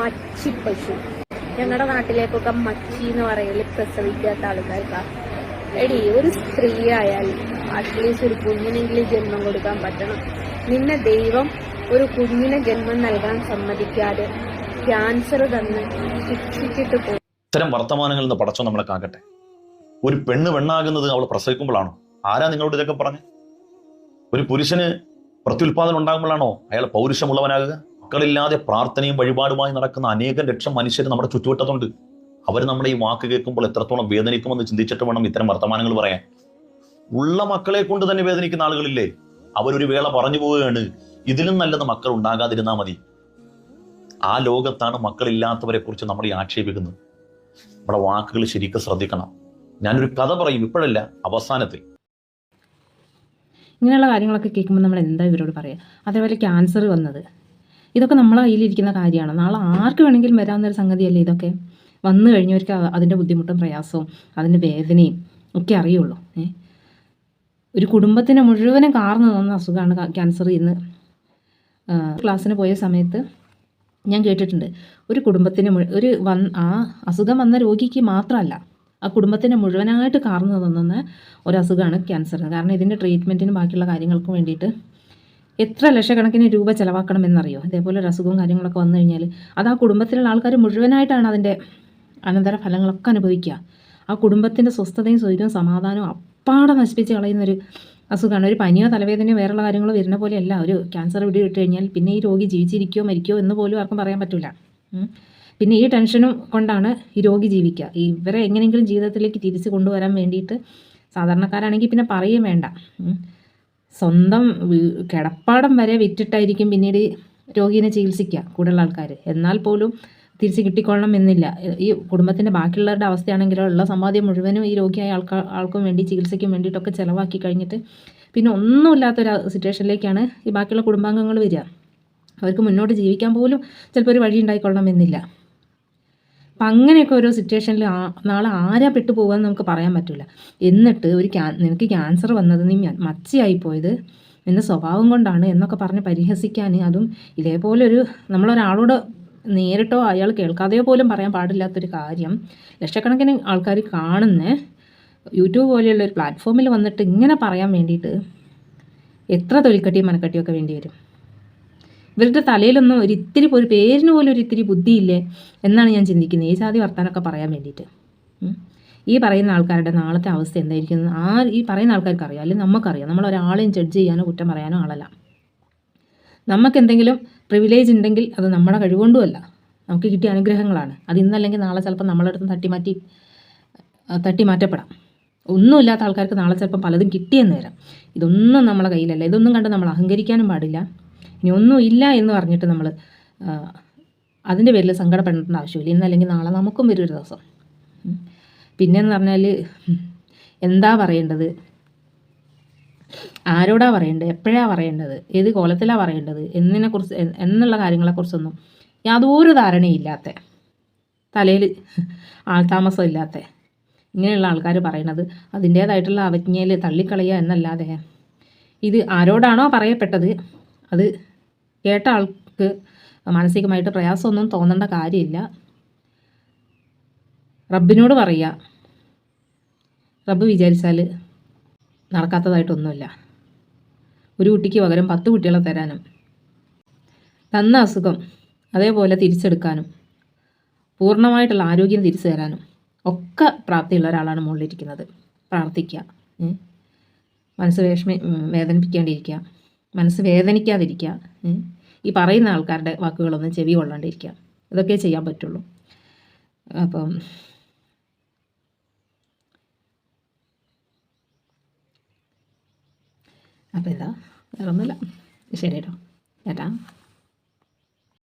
മച്ചി പശു. ഞങ്ങളുടെ നാട്ടിലേക്കൊക്കെ മച്ചി എന്ന് പറയൽ പ്രസവിക്കാത്ത ആൾക്കാർക്കാ. എടി ഒരു സ്ത്രീ ആയാൽ അറ്റ്ലീസ്റ്റ് ഒരു കുഞ്ഞിനെങ്കിലും ജന്മം കൊടുക്കാൻ പറ്റണം. നിന്നെ ദൈവം ഒരു കുഞ്ഞിനെ ജന്മം നൽകാൻ സമ്മതിക്കാതെ ക്യാൻസർ തന്ന് ശിക്ഷിച്ചിട്ട് പോകും ഇത്തരം വർത്തമാനങ്ങളിൽ നിന്ന് പടച്ചോ നമ്മളെ കാക്കട്ടെ. ഒരു പെണ്ണ് പെണ്ണാകുന്നത് അവൾ പ്രസവിക്കുമ്പോഴാണോ? ആരാ നിങ്ങളോട് ഇതൊക്കെ പറഞ്ഞു? ഒരു പുരുഷന് പ്രത്യുൽപാദനം ഉണ്ടാകുമ്പോഴാണോ അയാൾ പൗരുഷമുള്ളവനാകുക? മക്കളില്ലാതെ പ്രാർത്ഥനയും വഴിപാടുമായി നടക്കുന്ന അനേകം ലക്ഷം മനുഷ്യർ നമ്മുടെ ചുറ്റുവട്ടത്തുണ്ട്. അവർ നമ്മുടെ ഈ വാക്ക് കേൾക്കുമ്പോൾ എത്രത്തോളം വേദനിക്കുമെന്ന് ചിന്തിച്ചിട്ട് വേണം ഇത്തരം വർത്തമാനങ്ങൾ പറയാൻ. ഉള്ള മക്കളെ കൊണ്ട് തന്നെ വേദനിക്കുന്ന ആളുകളില്ലേ? അവരൊരു വേള പറഞ്ഞു പോവുകയാണ്. ഇതിലും നല്ലത് മക്കൾ ഉണ്ടാകാതിരുന്നാൽ മതി. ആ ലോകത്താണ് മക്കളില്ലാത്തവരെ കുറിച്ച് നമ്മൾ ഈ ആക്ഷേപിക്കുന്നത്. നമ്മുടെ വാക്കുകൾ ശരിക്കും ശ്രദ്ധിക്കണം. ഞാനൊരു കഥ പറയും ഇപ്പോഴല്ല അവസാനത്തിൽ. ഇങ്ങനെയുള്ള കാര്യങ്ങളൊക്കെ കേൾക്കുമ്പോൾ നമ്മൾ എന്താ ഇവരോട് പറയാ? അതേപോലെ ക്യാൻസർ വന്നത്. ഇതൊക്കെ നമ്മളെ കയ്യിലിരിക്കുന്ന കാര്യമാണ്. നാളെ ആർക്ക് വേണമെങ്കിലും വരാവുന്നൊരു സംഗതിയല്ലേ ഇതൊക്കെ? വന്നു കഴിഞ്ഞവർക്ക് അതിന്റെ ബുദ്ധിമുട്ടും പ്രയാസവും അതിന്റെ വേദനയും ഒക്കെ അറിയുള്ളൂ. ഏ? ഒരു കുടുംബത്തിനെ മുഴുവനും കാർന്നു തന്ന അസുഖമാണ് ക്യാൻസർ ഇന്ന്. ക്ലാസ്സിന് പോയ സമയത്ത് ഞാൻ കേട്ടിട്ടുണ്ട്. ഒരു കുടുംബത്തിന് ഒരു വൻ ആ അസുഖം വന്ന രോഗിക്ക് മാത്രമല്ല ആ കുടുംബത്തിനെ മുഴുവനായിട്ട് കാർന്നു തന്നുന്ന ഒരു അസുഖമാണ് ക്യാൻസർ കാരണം ഇതിന്റെ ട്രീറ്റ്മെന്റിനും ബാക്കിയുള്ള കാര്യങ്ങൾക്കും വേണ്ടിയിട്ട് എത്ര ലക്ഷക്കണക്കിന് രൂപ ചിലവാക്കണം എന്നറിയോ ഇതേപോലെ ഒരു അസുഖവും കാര്യങ്ങളൊക്കെ വന്നു കഴിഞ്ഞാൽ അത് ആ കുടുംബത്തിലുള്ള ആൾക്കാർ മുഴുവനായിട്ടാണ് അതിന്റെ അനന്തര ഫലങ്ങളൊക്കെ അനുഭവിക്കുക. ആ കുടുംബത്തിന്റെ സ്വസ്ഥതയും സ്വൈര്യവും സമാധാനവും അപ്പാടെ നശിപ്പിച്ച് കളയുന്നൊരു അസുഖമാണ്. ഒരു പനിയോ തലവേദനയോ വേറെയുള്ള കാര്യങ്ങളോ വരുന്ന പോലെയല്ല. ഒരു ക്യാൻസർ വിടി ഇട്ട് കഴിഞ്ഞാൽ പിന്നെ ഈ രോഗി ജീവിച്ചിരിക്കുകയോ മരിക്കുകയോ എന്ന് പോലും ആർക്കും പറയാൻ പറ്റില്ല പിന്നെ ഈ ടെൻഷനും കൊണ്ടാണ് ഈ രോഗി ജീവിക്കുക. ഇവരെ എങ്ങനെയെങ്കിലും ജീവിതത്തിലേക്ക് തിരിച്ചു കൊണ്ടുവരാൻ വേണ്ടിയിട്ട് സാധാരണക്കാരാണെങ്കിൽ പിന്നെ പറയുകയും വേണ്ട. സ്വന്തം കിടപ്പാടം വരെ വിറ്റിട്ടായിരിക്കും പിന്നീട് രോഗീനെ ചികിത്സിക്കുക കൂടുതലുള്ള ആൾക്കാർ എന്നാൽ പോലും തിരിച്ച് കിട്ടിക്കൊള്ളണം എന്നില്ല ഈ കുടുംബത്തിന്റെ ബാക്കിയുള്ളവരുടെ അവസ്ഥയാണെങ്കിലോ ഉള്ള സമ്പാദ്യം മുഴുവനും ഈ രോഗിയായ ആൾക്കാർ ആൾക്കും വേണ്ടി ചികിത്സയ്ക്കും വേണ്ടിയിട്ടൊക്കെ ചിലവാക്കി കഴിഞ്ഞിട്ട് പിന്നെ ഒന്നുമില്ലാത്തൊരു സിറ്റുവേഷനിലേക്കാണ് ഈ ബാക്കിയുള്ള കുടുംബാംഗങ്ങൾ വരിക. അവർക്ക് മുന്നോട്ട് ജീവിക്കാൻ പോലും ചിലപ്പോൾ ഒരു വഴി ഉണ്ടായിക്കൊള്ളണം എന്നില്ല അപ്പം അങ്ങനെയൊക്കെ ഓരോ സിറ്റുവേഷനിൽ നാളെ ആരാ പെട്ടു പോകുകയെന്ന് നമുക്ക് പറയാൻ പറ്റില്ല എന്നിട്ട് ഒരു ക്യാ നിനക്ക് ക്യാൻസർ വന്നത് നീ മച്ചയായി പോയത്. നിന്റെ സ്വഭാവം കൊണ്ടാണ് എന്നൊക്കെ പറഞ്ഞ് പരിഹസിക്കാൻ അതും ഇതേപോലെ ഒരു നമ്മളൊരാളോട് നേരിട്ടോ അയാൾ കേൾക്കാതെയോ പോലും പറയാൻ പാടില്ലാത്തൊരു കാര്യം ലക്ഷക്കണക്കിന് ആൾക്കാർ കാണുന്ന. യൂട്യൂബ് പോലെയുള്ള ഒരു പ്ലാറ്റ്ഫോമിൽ വന്നിട്ട് ഇങ്ങനെ പറയാൻ വേണ്ടിയിട്ട് എത്ര തൊലിക്കട്ടിയും മനക്കട്ടിയും ഒക്കെ വേണ്ടി വരും. ഇവരുടെ തലയിലൊന്നും ഒരു ഇത്തിരി ഒരു പേരിന് പോലും ഒരു ഇത്തിരി ബുദ്ധിയില്ലേ എന്നാണ് ഞാൻ ചിന്തിക്കുന്നത്. ഈ ജാതി വർത്താനൊക്കെ പറയാൻ വേണ്ടിയിട്ട്. ഈ പറയുന്ന ആൾക്കാരുടെ നാളത്തെ അവസ്ഥ എന്തായിരിക്കും? ആ ഈ പറയുന്ന ആൾക്കാർക്ക് അറിയാം. അല്ലെങ്കിൽ നമുക്കറിയാം. നമ്മൾ ഒരാളെയും ജഡ്ജ് ചെയ്യാനോ കുറ്റം പറയാനോ ആളല്ല. നമുക്ക് എന്തെങ്കിലും പ്രിവിലേജ് ഉണ്ടെങ്കിൽ അത് നമ്മുടെ കഴിവുകൊണ്ടുമല്ല. നമുക്ക് കിട്ടിയ അനുഗ്രഹങ്ങളാണ്. അത് ഇന്നല്ലെങ്കിൽ നാളെ ചിലപ്പോൾ നമ്മളടുത്ത് തട്ടിമാറ്റി തട്ടി മാറ്റപ്പെടാം ഒന്നുമില്ലാത്ത ആൾക്കാർക്ക് നാളെ ചിലപ്പം പലതും കിട്ടിയെന്ന് വരാം. ഇതൊന്നും നമ്മളെ കയ്യിലല്ല. ഇതൊന്നും കണ്ട് നമ്മൾ അഹങ്കരിക്കാനും പാടില്ല. ഇനി ഒന്നും ഇല്ല എന്ന് പറഞ്ഞിട്ട് നമ്മൾ അതിന്റെ പേരിൽ സങ്കടപ്പെടേണ്ട ആവശ്യമില്ല. ഇന്നല്ലെങ്കിൽ നാളെ നമുക്കും വരും ഒരു ദിവസം. പിന്നെയെന്ന് പറഞ്ഞാൽ എന്താ പറയേണ്ടത്? ആരോടാ പറയേണ്ടത്? എപ്പോഴാണ് പറയേണ്ടത്? ഏത് കോലത്തിലാണ് പറയേണ്ടത്? എന്നതിനെക്കുറിച്ച് എന്നുള്ള കാര്യങ്ങളെക്കുറിച്ചൊന്നും യാതൊരു ധാരണയില്ലാത്ത തലയിൽ ആൾതാമസം ഇല്ലാത്ത ഇങ്ങനെയുള്ള ആൾക്കാർ പറയണത് അതിന്റേതായിട്ടുള്ള അവജ്ഞയിൽ തള്ളിക്കളയുക എന്നല്ലാതെ ഇത് ആരോടാണോ പറയപ്പെട്ടത്? അത് കേട്ട ആൾക്ക് മാനസികമായിട്ട് പ്രയാസമൊന്നും തോന്നേണ്ട കാര്യമില്ല. റബ്ബിനോട് പറയുക റബ്ബ് വിചാരിച്ചാൽ നടക്കാത്തതായിട്ടൊന്നുമില്ല. ഒരു കുട്ടിക്ക് പകരം പത്ത് കുട്ടികളെ തരാനും തന്ന അസുഖം അതേപോലെ തിരിച്ചെടുക്കാനും പൂർണമായിട്ടുള്ള ആരോഗ്യം തിരിച്ചു തരാനും ഒക്കെ പ്രാപ്തിയുള്ള ഒരാളാണ് മുകളിലിരിക്കുന്നത്. പ്രാർത്ഥിക്കുക? മനസ്സ് വിഷമി വേദനിപ്പിക്കാണ്ടിരിക്കുക മനസ്സ് വേദനിക്കാതിരിക്കുക? ഈ പറയുന്ന ആൾക്കാരുടെ വാക്കുകളൊന്നും ചെവി കൊള്ളാണ്ടിരിക്കുക ഇതൊക്കെ ചെയ്യാൻ പറ്റുള്ളൂ. അപ്പം അപ്പം ഇതാ വേറൊന്നുമില്ല. ശരി കേട്ടോ. ചേട്ടാ